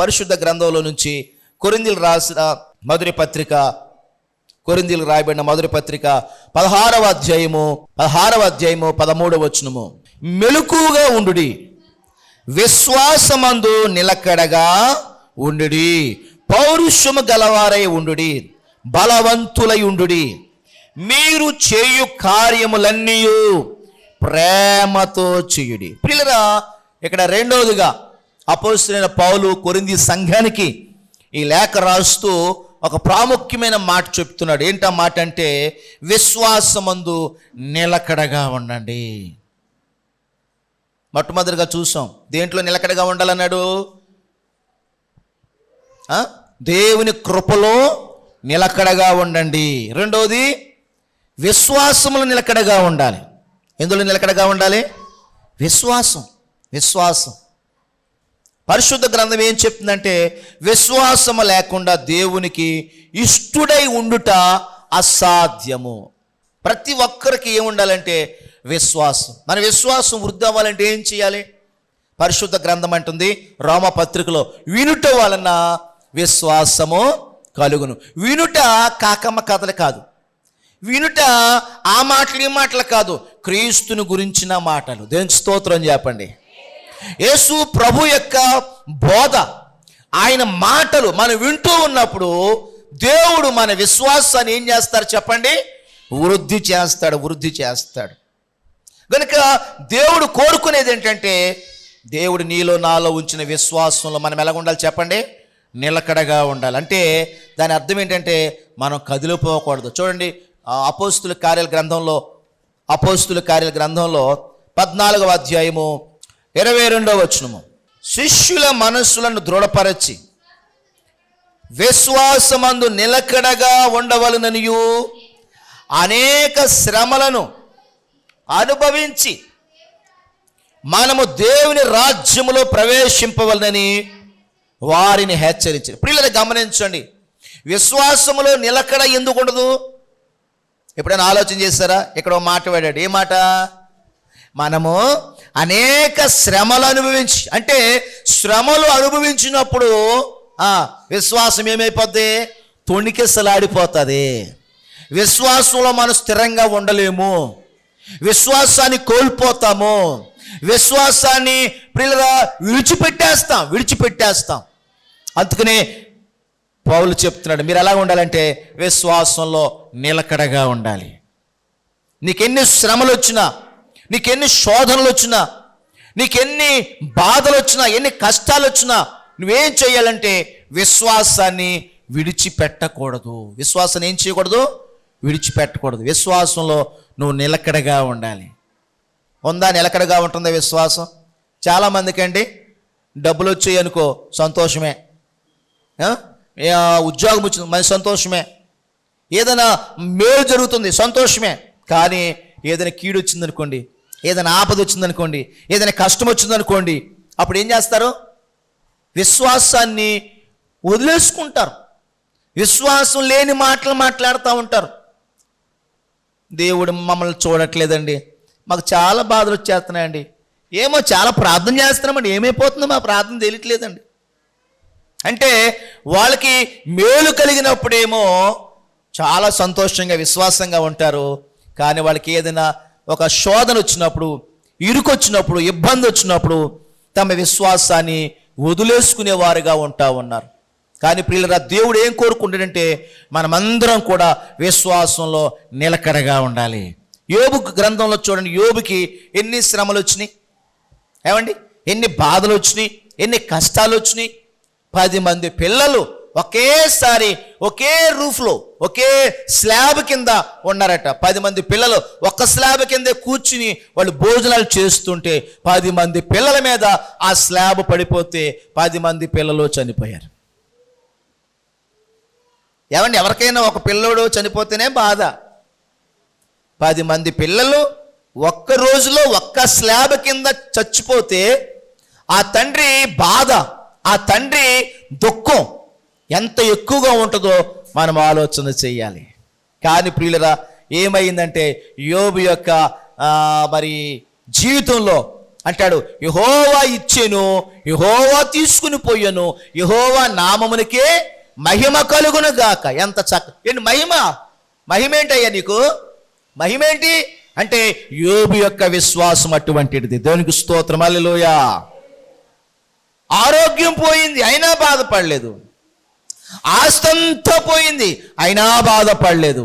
పరిశుద్ధ గ్రంథంలో నుంచి కొరిందీలు రాసిన మధురి పత్రిక కొరిందీలు రాయబడిన మధురి పత్రిక పదహారవ అధ్యాయము పదహారవ అధ్యాయము పదమూడవ వచనము. మెలకుగా ఉండుడి విశ్వాసమందు నిలకడగా ఉండుడి పౌరుషము గలవారై ఉండుడి బలవంతులై ఉండుడి. మీరు చేయు కార్యములన్నీ ప్రేమతో చేయుడి. పిల్లరా ఇక్కడ రెండవదిగా అపోస్తులైన పౌలు కొరింది సంఘానికి ఈ లేఖ రాస్తూ ఒక ప్రాముఖ్యమైన మాట చెప్తున్నాడు. ఏంటా మాట అంటే విశ్వాసమందు నిలకడగా ఉండండి. మొట్టమొదటిగా చూసాం దేంట్లో నిలకడగా ఉండాలన్నాడు? దేవుని కృపలో నిలకడగా ఉండండి. రెండవది విశ్వాసములు నిలకడగా ఉండాలి. ఎందులో నిలకడగా ఉండాలి? విశ్వాసం విశ్వాసం. పరిశుద్ధ గ్రంథం ఏం చెప్తుందంటే విశ్వాసము లేకుండా దేవునికి ఇష్టుడై ఉండుట అసాధ్యము. ప్రతి ఒక్కరికి ఏముండాలంటే విశ్వాసం. మన విశ్వాసం వృద్ధి అవ్వాలంటే ఏం చేయాలి? పరిశుద్ధ గ్రంథం అంటుంది రోమ పత్రికలో వినుట వలన విశ్వాసము కలుగును. వినుట కాకమ్మ కథలు కాదు. వినుట ఆ మాటలు ఈ మాటలు కాదు. క్రీస్తుని గురించిన మాటలు. దేని స్తోత్రం చెప్పండి. యేసు ప్రభు యొక్క బోధ ఆయన మాటలు మనం వింటూ ఉన్నప్పుడు దేవుడు మన విశ్వాసాన్ని ఏం చేస్తారు చెప్పండి? వృద్ధి చేస్తాడు వృద్ధి చేస్తాడు. కనుక దేవుడు కోరుకునేది ఏంటంటే దేవుడు నీలో నాలో ఉంచిన విశ్వాసంలో మనం ఎలా ఉండాలి చెప్పండి? నిలకడగా ఉండాలి. అంటే దాని అర్థం ఏంటంటే మనం కదిలిపోకూడదు. చూడండి అపోస్తుల కార్యాల గ్రంథంలో అపోస్తుల కార్యాల గ్రంథంలో పద్నాలుగవ అధ్యాయము ఇరవై రెండవ వచనము. శిష్యుల మనస్సులను దృఢపరచి విశ్వాసమందు నిలకడగా ఉండవలననియు అనేక శ్రమలను అనుభవించి మనము దేవుని రాజ్యములో ప్రవేశింపవలనని వారిని హెచ్చరించారు పిల్లలు గమనించండి. విశ్వాసములో నిలకడ ఎందుకు ఉండదు? ఎప్పుడైనా ఆలోచన చేస్తారా ఇక్కడ మాట్లాడాడు మాట వాడాడు. ఏ మాట? మనము అనేక శ్రమలు అనుభవించి అంటే శ్రమలు అనుభవించినప్పుడు విశ్వాసం ఏమైపోద్ది? తొణికెసలాడిపోతుంది. విశ్వాసంలో మనం స్థిరంగా ఉండలేము. విశ్వాసాన్ని కోల్పోతాము. విశ్వాసాన్ని పిల్లగా విడిచిపెట్టేస్తాం విడిచిపెట్టేస్తాం. అందుకనే పౌలు చెప్తున్నాడు మీరు ఎలా ఉండాలంటే విశ్వాసంలో నిలకడగా ఉండాలి. నీకెన్ని శ్రమలు వచ్చినా నీకెన్ని శోధనలు వచ్చినా నీకెన్ని బాధలు వచ్చినా ఎన్ని కష్టాలు వచ్చినా నువ్వేం చేయాలంటే విశ్వాసాన్ని విడిచిపెట్టకూడదు. విశ్వాసాన్ని ఏం చేయకూడదు విడిచిపెట్టకూడదు. విశ్వాసంలో నువ్వు నిలకడగా ఉండాలి. ఉందా? నిలకడగా ఉంటుందా విశ్వాసం? చాలామందికి అండి డబ్బులు వచ్చాయి అనుకో సంతోషమే ఉద్యోగం వచ్చింది మంచి సంతోషమే. ఏదైనా మేలు జరుగుతుంది సంతోషమే. కానీ ఏదైనా కీడు వచ్చిందనుకోండి ఏదైనా ఆపద వచ్చిందనుకోండి ఏదైనా కష్టం వచ్చిందనుకోండి అప్పుడు ఏం చేస్తారు? విశ్వాసాన్ని వదిలేసుకుంటారు. విశ్వాసం లేని మాటలు మాట్లాడుతూ ఉంటారు. దేవుడు మమ్మల్ని చూడట్లేదండి. మాకు చాలా బాధలు వచ్చేస్తున్నాయండి. ఏమో చాలా ప్రార్థన చేస్తున్నామండి. ఏమైపోతుందో మా ప్రార్థన తెలియట్లేదండి. అంటే వాళ్ళకి మేలు కలిగినప్పుడేమో చాలా సంతోషంగా విశ్వాసంగా ఉంటారు. కానీ వాళ్ళకి ఏదైనా ఒక శోధన వచ్చినప్పుడు ఇరుకొచ్చినప్పుడు ఇబ్బంది వచ్చినప్పుడు తమ విశ్వాసాన్ని వదిలేసుకునేవారుగా ఉంటా ఉన్నారు. కానీ ప్రియులరా దేవుడు ఏం కోరుకుంటాడంటే మనమందరం కూడా విశ్వాసంలో నిలకడగా ఉండాలి. యోబు గ్రంథంలో చూడండి యోబుకి ఎన్ని శ్రమలు వచ్చినాయి? ఏమండి? ఎన్ని బాధలు వచ్చినాయి? ఎన్ని కష్టాలు వచ్చినాయి? పది మంది పిల్లలు ఒకేసారి ఒకే రూఫ్లో ఒకే స్లాబ్ కింద ఉన్నారట. పది మంది పిల్లలు ఒక్క స్లాబ్ కిందే కూర్చుని వాళ్ళు భోజనాలు చేస్తుంటే పది మంది పిల్లల మీద ఆ స్లాబ్ పడిపోతే పది మంది పిల్లలు చనిపోయారు. ఏమండి ఎవరికైనా ఒక పిల్లోడు చనిపోతేనే బాధ. పది మంది పిల్లలు ఒక్క రోజులో ఒక్క స్లాబ్ కింద చచ్చిపోతే ఆ తండ్రి బాధ ఆ తండ్రి దుఃఖం ఎంత ఎక్కువగా ఉంటుందో మనం ఆలోచన చేయాలి. కానీ ప్రియులరా ఏమైందంటే యోబు యొక్క మరి జీవితంలో అంటాడు యహోవా ఇచ్చెను యహోవా తీసుకుని పోయెను యహోవా నామమునికే మహిమ కలుగును గాక. ఎంత చక్క ఏంటి మహిమ? మహిమేంటయ్యా నీకు? మహిమేంటి? అంటే యోబు యొక్క విశ్వాసం అటువంటిది. దేవునికి స్తోత్రం. అల్లెలూయా ఆరోగ్యం పోయింది అయినా బాధపడలేదు. ఆస్తంతా పోయింది. అయినా బాధపడలేదు.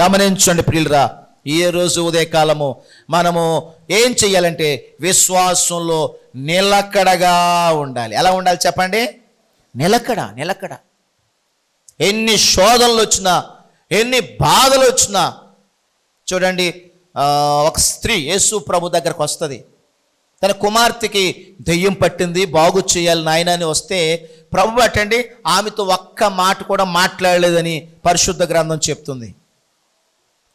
గమనించండి ప్రియులరా ఈ రోజు ఉదయకాలము మనము ఏం చెయ్యాలంటే విశ్వాసంలో నిలకడగా ఉండాలి. ఎలా ఉండాలి చెప్పండి? నిలకడ నిలకడ. ఎన్ని శోధనలు వచ్చినా ఎన్ని బాధలు వచ్చినా చూడండి ఒక స్త్రీ యేసు ప్రభు దగ్గరకు వస్తుంది. తన కుమార్తెకి దెయ్యం పట్టింది బాగు చేయాలి నాయన అని వస్తే ప్రభు అటండి ఆమెతో ఒక్క మాట కూడా మాట్లాడలేదని పరిశుద్ధ గ్రంథం చెప్తుంది.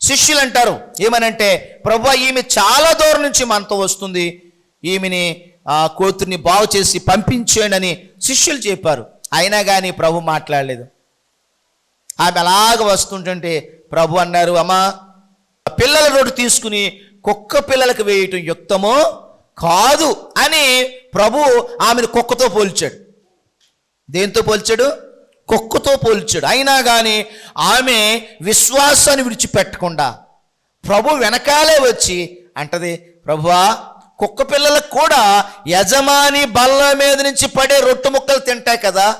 శిష్యులు అంటారు ఏమనంటే ప్రభు ఈమె చాలా దూరం నుంచి మనతో వస్తుంది ఈమెని కూతుర్ని బాగు చేసి పంపించేయండి శిష్యులు చెప్పారు. అయినా కానీ ప్రభు మాట్లాడలేదు. ఆమె అలాగ వస్తుంటుంటే ప్రభు అన్నారు అమ్మా పిల్లల రోడ్డు తీసుకుని కుక్క పిల్లలకు వేయటం యుక్తమో కాదు అని ప్రభు ఆమెను కుక్కతో పోల్చాడు. దేంతో పోల్చాడు? కుక్కతో పోల్చాడు. అయినా కానీ ఆమె విశ్వాసాన్ని విడిచిపెట్టకుండా ప్రభు వెనకాలే వచ్చి అంటది ప్రభువా కుక్క పిల్లలకు కూడా యజమాని బల్ల మీద నుంచి పడే రొట్టె ముక్కలు తింటాయి కదా?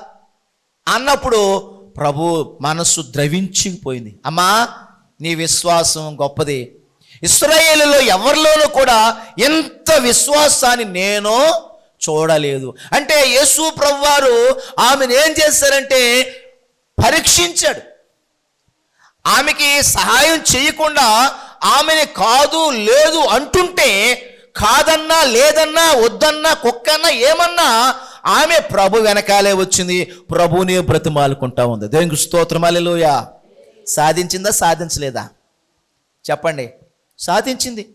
అన్నప్పుడు ప్రభు మనస్సు ద్రవించిపోయింది. అమ్మా నీ విశ్వాసం గొప్పది. ఇస్రాయేలులో ఎవరిలోనూ కూడా ఎంత విశ్వాసాన్ని నేను చూడలేదు. అంటే యేసు ప్రభు వారు ఆమెను ఏం చేశారంటే పరీక్షించాడు. ఆమెకి సహాయం చేయకుండా ఆమెని కాదు లేదు అంటుంటే కాదన్నా లేదన్నా వద్దన్నా కుక్కన్నా ఏమన్నా ఆమె ప్రభు వెనకాలే వచ్చింది. ప్రభుని బ్రతిమాలుకుంటా ఉంది. దేవునికి స్తోత్రమాలలోయ సాధించిందా సాధించలేదా? చెప్పండి. సాధించింది.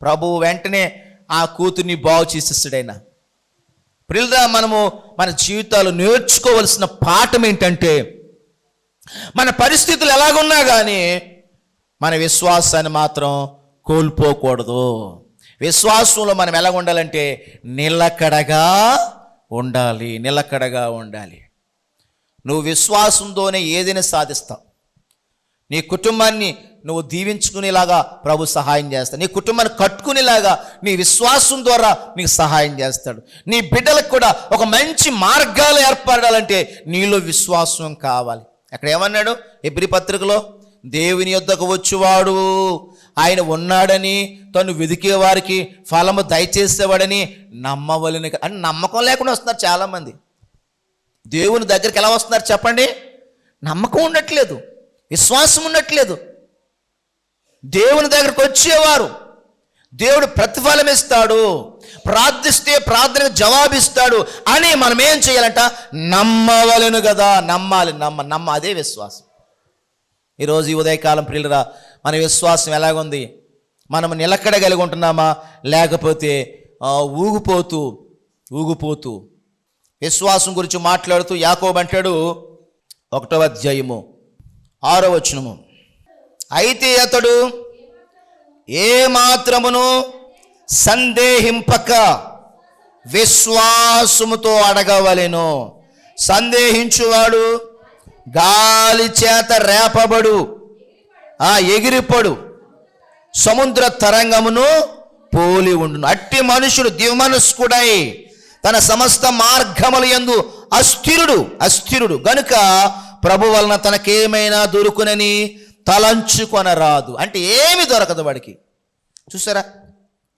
ప్రభు వెంటనే ఆ కూతుర్ని బాగు చేసేస్తాడైనా ప్రిల్దా మనము మన జీవితాలు నేర్చుకోవలసిన పాఠం ఏంటంటే మన పరిస్థితులు ఎలాగున్నా కానీ మన విశ్వాసాన్ని మాత్రం కోల్పోకూడదు. విశ్వాసంలో మనం ఎలా ఉండాలంటే నిలకడగా ఉండాలి నిలకడగా ఉండాలి. నువ్వు విశ్వాసంతోనే ఏదైనా సాధిస్తావు. నీ కుటుంబాన్ని నువ్వు దీవించుకునేలాగా ప్రభు సహాయం చేస్తాడు. నీ కుటుంబాన్ని కట్టుకునేలాగా నీ విశ్వాసం ద్వారా నీకు సహాయం చేస్తాడు. నీ బిడ్డలకు కూడా ఒక మంచి మార్గాలు ఏర్పడాలంటే నీలో విశ్వాసం కావాలి. అక్కడ ఏమన్నాడు? ఎబ్రి పత్రికలో దేవుని యొద్దకు వచ్చువాడు. ఆయన ఉన్నాడని తను వెదికే వారికి ఫలము దయచేసేవాడని నమ్మవలని అని నమ్మకం లేకుండా వస్తున్నారు చాలామంది. దేవుని దగ్గరికి ఎలా వస్తున్నారు చెప్పండి? నమ్మకం ఉండట్లేదు. విశ్వాసం ఉండట్లేదు. దేవుని దగ్గరకు వచ్చేవారు. దేవుడు ప్రతిఫలం ఇస్తాడు ప్రార్థిస్తే ప్రార్థనకు జవాబిస్తాడు అని మనం ఏం చేయాలంట? నమ్మవలను కదా నమ్మాలి నమ్మ నమ్మ అదే విశ్వాసం. ఈరోజు ఈ ఉదయకాలం ప్రియులరా మన విశ్వాసం ఎలాగుంది? మనం నిలకడగలిగి ఉంటున్నామా? లేకపోతే ఊగిపోతూ ఊగిపోతూ. విశ్వాసం గురించి మాట్లాడుతూ యాకోబు అంటాడు ఒకటో అధ్యాయము. ఆరో వచనము అయితే అతడు ఏ మాత్రమును సందేహింపక విశ్వాసముతో అడగవలెను. సందేహించువాడు గాలి చేత రేపబడు ఆ ఎగిరిపడు. సముద్ర తరంగమును పోలి ఉండును. అట్టి మనుషుడు దివమనస్కుడై తన సమస్త మార్గముల యందు అస్థిరుడు అస్థిరుడు. గనుక ప్రభు వలన తనకేమైనా దొరుకునని తలంచుకొనరాదు. అంటే ఏమి దొరకదు వాడికి. చూసారా?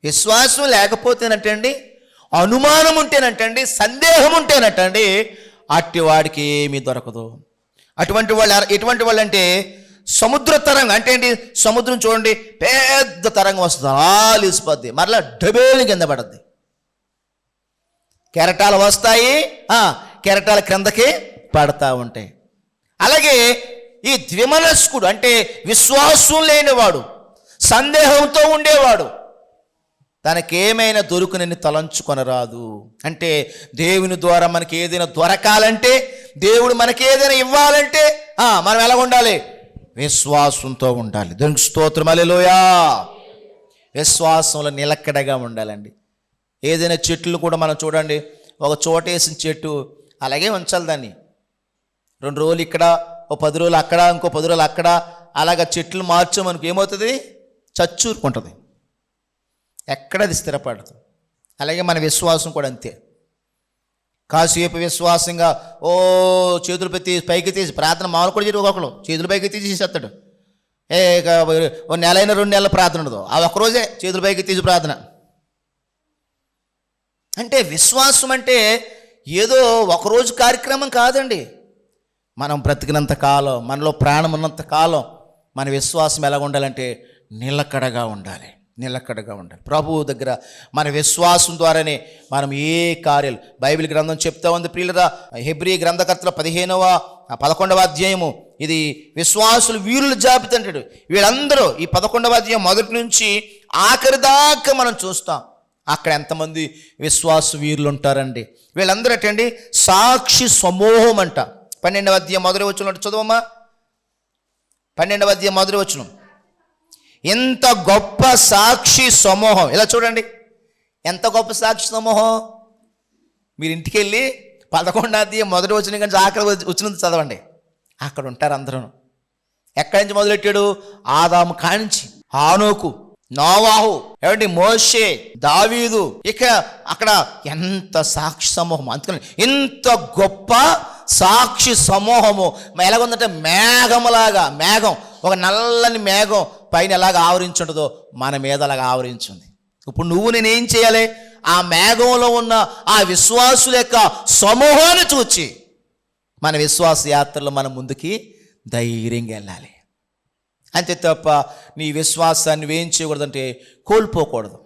విశ్వాసం లేకపోతేనటండి అనుమానం ఉంటేనటండి సందేహం ఉంటేనటండి అట్టి వాడికి ఏమీ దొరకదు. అటువంటి వాళ్ళు ఎటువంటి వాళ్ళు అంటే సముద్ర తరంగం అంటే ఏంటి? సముద్రం చూడండి పెద్ద తరంగం వస్తుంది ఆలిసిపోద్ది మరలా డబేలు కింద పడద్ది. కెరటాలు వస్తాయి కెరటాల క్రిందకి పడతా ఉంటాయి. అలాగే ఈ ద్విమనస్కుడు అంటే విశ్వాసం లేనివాడు సందేహంతో ఉండేవాడు తనకేమైనా దొరుకునని తలంచుకొనరాదు. అంటే దేవుని ద్వారా మనకి ఏదైనా దొరకాలంటే దేవుడు మనకి ఏదైనా ఇవ్వాలంటే మనం ఎలా ఉండాలి? విశ్వాసంతో ఉండాలి. దానికి స్తోత్రం. అలెలోయా విశ్వాసంలో నిలక్కడగా ఉండాలండి. ఏదైనా చెట్లు కూడా మనం చూడండి. ఒక చోట వేసిన చెట్టు అలాగే ఉంచాలి దాన్ని. రెండు రోజులు ఇక్కడ ఓ పది రోజులు అక్కడ ఇంకో పది రోజులు అక్కడ అలాగ చెట్లు మార్చామనుకో ఏమవుతుంది? చచ్చూరుకుంటుంది. ఎక్కడ అది స్థిరపడదు. అలాగే మన విశ్వాసం కూడా అంతే. కాసేపు విశ్వాసంగా ఓ చేతులు పెట్టి పైకి తీసి ప్రార్థన మామూలు కూడా చేయడు ఒకళ్ళు చేతులు పైకి తీసి చేసేస్తాడు. ఏ ఇక ఓ నెల అయినా రెండు నెలల ప్రార్థన ఉండదు. ఆ ఒక్కరోజే చేతులు పైకి తీసి ప్రార్థన. అంటే విశ్వాసం అంటే ఏదో ఒకరోజు కార్యక్రమం కాదండి. మనం బ్రతికినంత కాలం మనలో ప్రాణం ఉన్నంత కాలం మన విశ్వాసం ఎలా ఉండాలంటే నిలకడగా ఉండాలి నిలకడగా ఉండాలి. ప్రభువు దగ్గర మన విశ్వాసం ద్వారానే మనం ఏ కార్యాలు బైబిల్ గ్రంథం చెప్తా ఉంది ప్రియులరా హెబ్రి గ్రంథకర్తల పదిహేనవ పదకొండవ అధ్యాయము. ఇది విశ్వాసులు వీరుల జాబితా అంటాడు. వీళ్ళందరూ ఈ పదకొండవ అధ్యాయం మొదటి నుంచి ఆఖరి దాకా మనం చూస్తాం. అక్కడ ఎంతమంది విశ్వాస వీరులు ఉంటారండి. వీళ్ళందరూ ఏంటండి? సాక్షి సమూహం అంట. పన్నెండవ అధ్యాయం మొదటి వచ్చినట్టు చదవమ్మా. పన్నెండవ అధ్యాయం మొదటి వచ్చిన ఎంత గొప్ప సాక్షి సమూహం. ఇలా చూడండి. ఎంత గొప్ప సాక్షి సమూహం? మీరు ఇంటికి వెళ్ళి పదకొండవ అధ్యాయం మొదటి వచ్చిన కానీ ఆఖరి వచ్చినది చదవండి. అక్కడ ఉంటారు అందరూ. ఎక్కడి నుంచి మొదలెట్టాడు? ఆదాము కానించి ఆనోకు నోవాహు ఏమంటే మోషే దావీదు. ఇక అక్కడ ఎంత సాక్షి సమూహం. అందుకని ఇంత గొప్ప సాక్షి సమూహము. ఎలాగుందంటే మేఘములాగా మేఘం. ఒక నల్లని మేఘం పైన ఎలాగ ఆవరించుంటుందో మన మీద అలాగ ఆవరించింది. ఇప్పుడు నువ్వు నేనేం చేయాలి? ఆ మేఘంలో ఉన్న ఆ విశ్వాసుల యొక్క సమూహాన్ని చూచి మన విశ్వాస యాత్రలో మన ముందుకి ధైర్యంగా వెళ్ళాలి. అంతే తప్ప నీ విశ్వాసాన్ని నువ్వేం చేయకూడదంటే కోల్పోకూడదు.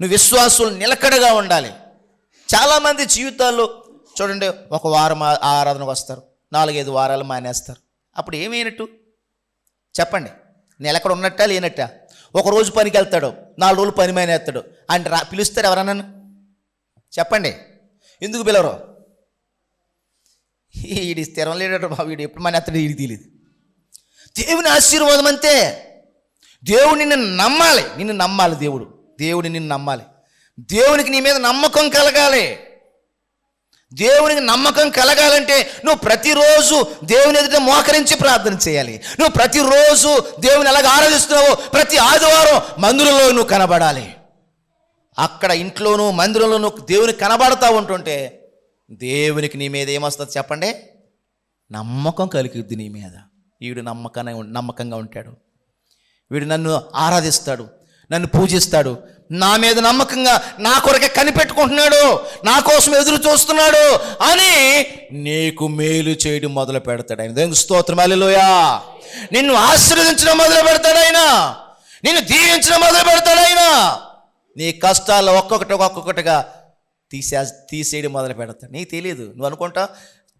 నువ్వు విశ్వాసులు నిలకడగా ఉండాలి. చాలామంది జీవితాల్లో చూడండి ఒక వారం ఆరాధనకు వస్తారు. నాలుగైదు వారాలు మానేస్తారు. అప్పుడు ఏమైనట్టు చెప్పండి. నేను ఎక్కడ ఉన్నట్ట లేనట్ట? ఒక రోజు పనికి వెళ్తాడు నాలుగు రోజులు పని మానేస్తాడు. అంటే రా పిలుస్తారు ఎవరన్నాను చెప్పండి. ఎందుకు పిలవరు? వీడి స్థిరం లేడట బాబు వీడు ఎప్పుడు మానేస్తాడు వీడికి తెలియదు దేవుని ఆశీర్వాదం అంతే. దేవుడు నిన్ను నమ్మాలి. నిన్ను నమ్మాలి దేవుడు. దేవుడు నిన్ను నమ్మాలి. దేవునికి నీ మీద నమ్మకం కలగాలి. దేవునికి నమ్మకం కలగాలంటే నువ్వు ప్రతిరోజు దేవుని ఎదుట మోకరించి ప్రార్థన చేయాలి. నువ్వు ప్రతిరోజు దేవుని ఎలాగ ఆరాధిస్తున్నావో ప్రతి ఆదివారం మందిరంలో నువ్వు కనబడాలి. అక్కడ ఇంట్లోనూ మందిరంలోనూ దేవుని కనబడతా ఉంటుంటే దేవునికి నీ మీద ఏమొస్తుంది చెప్పండి? నమ్మకం కలిగిద్ది నీ మీద. వీడు నమ్మకాన్ని నమ్మకంగా ఉంటాడు. వీడు నన్ను ఆరాధిస్తాడు నన్ను పూజిస్తాడు నా మీద నమ్మకంగా నా కొరకే కనిపెట్టుకుంటున్నాడు నా కోసం ఎదురు చూస్తున్నాడు అని నీకు మేలు చేయడం మొదలు పెడతాడు ఆయన. దేవునికి స్తోత్రం. అల్లెలోయా నిన్ను ఆశీర్వదించడం మొదలు పెడతాడు ఆయన. నిన్ను దీవించడం మొదలు పెడతాడు ఆయన. నీ కష్టాలు ఒక్కొక్కటి ఒక్కొక్కటిగా తీసే తీసేయడం మొదలు పెడతాడు. నీకు తెలియదు నువ్వు అనుకుంటా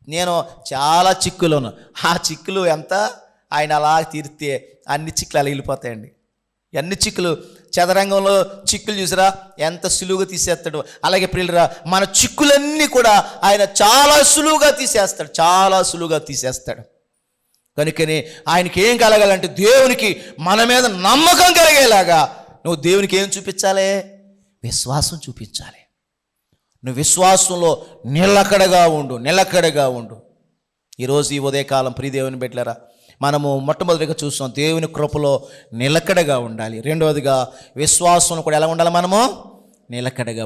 నేను చాలా చిక్కులు ఆ చిక్కులు ఎంత? ఆయన అలా తీరితే అన్ని చిక్కులు అలా వెళ్ళిపోతాయండి. అన్ని చిక్కులు చదరంగంలో చిక్కులు చూసిరా? ఎంత సులువుగా తీసేస్తాడు. అలాగే ప్రియులరా మన చిక్కులన్నీ కూడా ఆయన చాలా సులువుగా తీసేస్తాడు. చాలా సులువుగా తీసేస్తాడు. కనుకని ఆయనకి ఏం కలగాలంటే దేవునికి మన మీద నమ్మకం కలిగేలాగా నువ్వు దేవునికి ఏం చూపించాలి? విశ్వాసం చూపించాలి. నువ్వు విశ్వాసంలో నిలకడగా ఉండు నిలకడగా ఉండు. ఈరోజు ఈ ఉదయకాలం ప్రియదేవుని పెట్టలేరా మనము మొట్టమొదటిగా చూస్తాం దేవుని కృపలో నిలకడగా ఉండాలి. రెండవదిగా విశ్వాసం కూడా ఎలా ఉండాలి మనము? నిలకడగా